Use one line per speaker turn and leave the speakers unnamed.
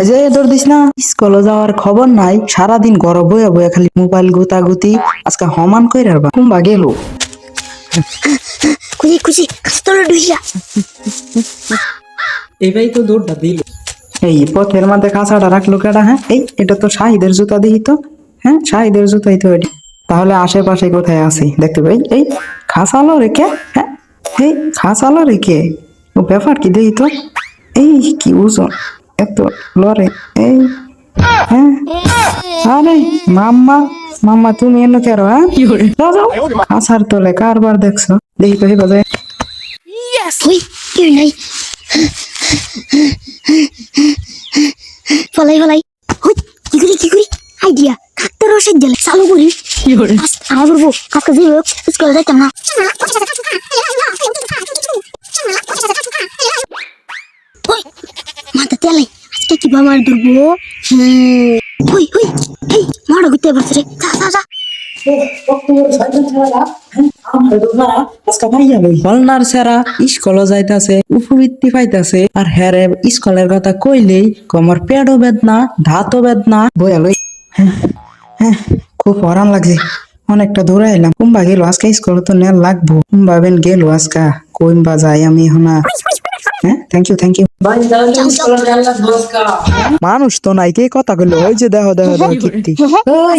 এই যে দৌড় দিস না স্কুলে যাওয়ার খবর নাই সারাদিন ঘর বয়ে বয়ে খালি মোবাইল গুতাগুতি আজকে হমান কুম্বা গেল?
খুশি খুশি ঢুইয়া।
এবাই তো দৌড়টা দিল।
এই পথের মধ্যে কাঁচাটা রাখল কেডা হ্যাঁ? এই এটা তো শাহিদের জুতা দেখি তো হ্যাঁ? শাহিদের জুতাই তো এটি তাহলে আশেপাশে কোথায় আছি? দেখতে পাই এই খাসালো রে কে হ্যাঁ? এই খাসালো রেখে ও ব্যাপার কি দেখি তো? এই কি ওজন? এত লরে এই হ্যাঁ? আরে মাম্মা মাম্মা তুমি এনো কেন হ্যাঁ? যাও খাসার তোলে কারবার দেখছ। দেখি তো যায়
ওই কেউ নাই ফলাই ফলাই। হই কি করি কি করি? আইডিয়া। কাকতে রসে গেলে চালু করি। আয় করব আজকে যে হোক স্কুলে যাইতাম না। আজকে কি বাবার ধরবো? হই হই এই মারা ঘুরতে পারছে রে যা যা যা।
হলনার সেরা স্কুল যাইতাছে উপবৃত্তি পাইতাছে। আর হ্যারে স্কুলের কথা কইলেই কমর পেটও বেদনা ধাতও বেদনা বয়া লই হ্যাঁ, হ্যাঁ, খুব লাগছে। অনেকটা দূরে এলাম। কুম্বা গেল আজকে স্কুলে তো নেল লাগবো। কুম্বা বেন গেল আজকা কইম্বা যাই আমি আর। হ্যাঁ? থ্যাংক ইউ থ্যাংক ইউ মানুষ তো নাই কে কথা কইলো ওই যে দেখো দেখো দেখো কীর্তি। ওই,